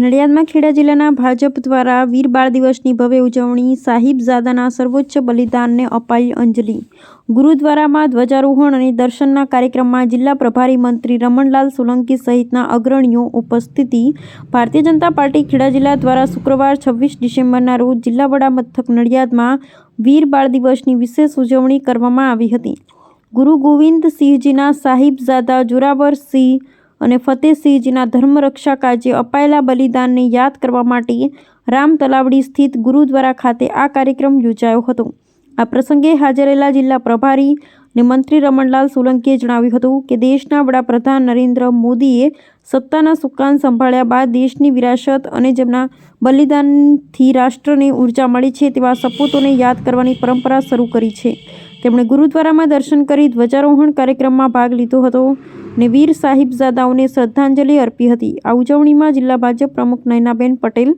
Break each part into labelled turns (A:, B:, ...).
A: નડિયાદમાં ખેડા જિલ્લાના ભાજપ દ્વારા વીર બાળ દિવસની ભવ્ય ઉજવણી સાહિબઝાદાના સર્વોચ્ચ બલિદાનને અપાઈ અંજલિ. ગુરુદ્વારામાં ધ્વજારોહણ અને દર્શનના કાર્યક્રમમાં જિલ્લા પ્રભારી મંત્રી રમણલાલ સોલંકી સહિતના અગ્રણીઓ ઉપસ્થિતિ. ભારતીય જનતા પાર્ટી ખેડા જિલ્લા દ્વારા શુક્રવાર છવ્વીસ ડિસેમ્બરના રોજ જિલ્લા વડા મથક નડિયાદમાં વીર બાળ દિવસની વિશેષ ઉજવણી કરવામાં આવી હતી. ગુરુ ગોવિંદસિંહજીના જોરાવર જોરાવરસિંહ અને ફતેહસિંહજીના ધર્મરક્ષા કાજે અપાયેલા બલિદાનને યાદ કરવા માટે રામ તલાવડી સ્થિત ગુરુદ્વારા ખાતે આ કાર્યક્રમ યોજાયો હતો. આ પ્રસંગે હાજરેલા જિલ્લા પ્રભારી અને મંત્રી રમણલાલ સોલંકીએ જણાવ્યું હતું કે દેશના વડાપ્રધાન નરેન્દ્ર મોદીએ સત્તાના સુકાન સંભાળ્યા બાદ દેશની વિરાસત અને જેમના બલિદાનથી રાષ્ટ્રને ઊર્જા મળી છે તેવા સપૂતોને યાદ કરવાની પરંપરા શરૂ કરી છે. તેમણે ગુરુદ્વારામાં દર્શન કરી ધ્વજારોહણ કાર્યક્રમમાં ભાગ લીધો હતો. અને વીર સાહિબજાદાઓને શ્રદ્ધાંજલિ અર્પી હતી. આ ઉજવણીમાં જિલ્લા ભાજપ પ્રમુખ નયનાબેન પટેલ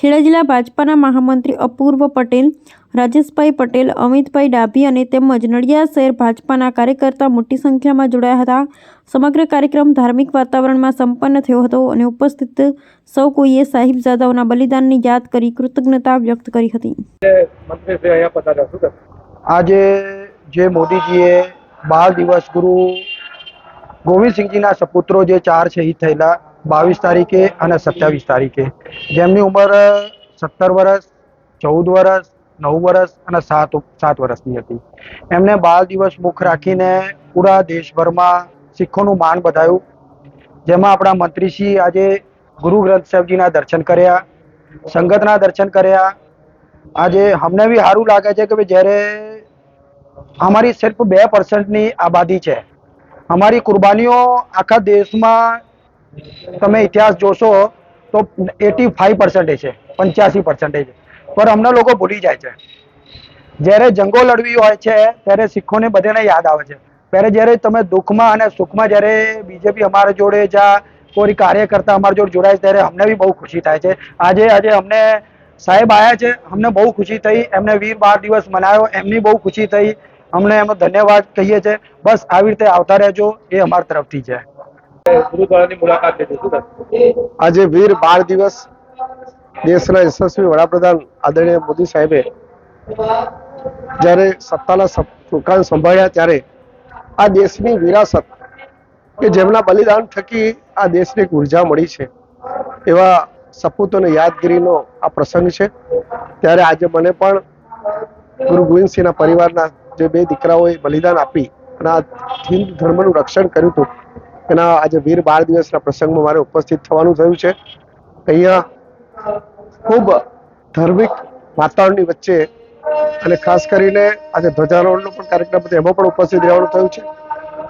A: ખેડા જિલ્લા ભાજપાના મહામંત્રી અપૂર્વ પટેલ રાજેશભાઈ પટેલ અમિતભાઈ ડાભી અને તેમજ નડિયાદ શહેર ભાજપાના કાર્યકર્તા મોટી સંખ્યામાં જોડાયા હતા. સમગ્ર કાર્યક્રમ ધાર્મિક વાતાવરણમાં સંપન્ન થયો હતો અને ઉપસ્થિત સૌ કોઈએ સાહિબજાદાઓના બલિદાનની યાદ કરી કૃતજ્ઞતા વ્યક્ત કરી હતી?
B: આજે જે મોદીજીએ બાળ દિવસ ગુરુ ગોવિંદસિંહજીના સપુત્રો જે ચાર શહીદ થયેલા, બાવીસ તારીખે અને સત્યાવીસ તારીખે. જેમની ઉંમર સત્તર વર્ષ ચૌદ વર્ષ નવ વર્ષ અને સાત સાત વર્ષની હતી. એમને બાળ દિવસ મુખ રાખીને પૂરા દેશભરમાં શીખોનું માન બધાયું. જેમાં આપણા મંત્રીશ્રી આજે ગુરુ ગ્રંથ સાહેબજીના દર્શન કર્યા, સંગતના દર્શન કર્યા. આજે અમને બી સારું લાગે છે કે ભાઈ જ્યારે અમારી સિર્ફ બે પર્સન્ટની આબાદી છે. અમારી કુરબાનીઓ આખા દેશમાં તમે ઇતિહાસ જોશો તો એટી ફાઈવ પર્સન્ટેજ છે, પંચ્યાસી પર્સન્ટેજ પર અમને લોકો ભૂલી જાય છે. જ્યારે જંગો લડવી હોય છે, ત્યારે શીખોને બધાને યાદ આવે છે. ત્યારે જ્યારે તમે દુઃખમાં અને સુખમાં જ્યારે બીજેપી અમારા જોડે જા કોઈ કાર્યકર્તા અમારા જોડે જોડાય છે, ત્યારે અમને બી બહુ ખુશી થાય છે. આજે આજે અમને સાહેબ આવ્યા છે, અમને બહુ ખુશી થઈ, એમને વીર બાર દિવસ મનાવ્યો એમની બહુ ખુશી થઈ. અમને એમાં ધન્યવાદ કહીએ છીએ. બસ આવી રીતે આવતા રહેજો. એ અમારા તરફથી છે?
C: આજે વીર બાળ દિવસ. દેશના યશસ્વી વડાપ્રધાન આદરણીય મોદી સાહેબે જ્યારે સત્તાના સુકાન સંભાળ્યા ત્યારે આ દેશની વિરાસત કે જેમના બલિદાન થકી આ દેશને એક ઊર્જા મળી છે એવા સપૂતોને યાદગીરીનો આ પ્રસંગ છે. ત્યારે આજે મને પણ ગુરુ ગોવિંદસિંહના પરિવારના જે બે દીકરાઓએ બલિદાન આપી અને આ હિન્દુ ધર્મનું રક્ષણ કર્યું હતું. એના આજે વીર બાળ દિવસના પ્રસંગમાં મારે ઉપસ્થિત થવાનું થયું છે. અહીંયા ખૂબ ધાર્મિક વાતાવરણની વચ્ચે અને ખાસ કરીને આજે ધ્વજારોહણનો પણ કાર્યક્રમ હતો એમાં પણ ઉપસ્થિત રહેવાનું થયું છે.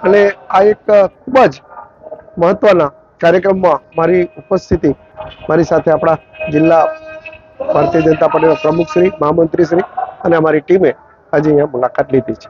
C: અને આ એક ખૂબ જ મહત્વના કાર્યક્રમમાં મારી ઉપસ્થિતિ, મારી સાથે આપણા જિલ્લા ભારતીય જનતા પાર્ટીના પ્રમુખ શ્રી મહામંત્રી શ્રી અને અમારી ટીમે આજે અહીંયા મુલાકાત લીધી છે.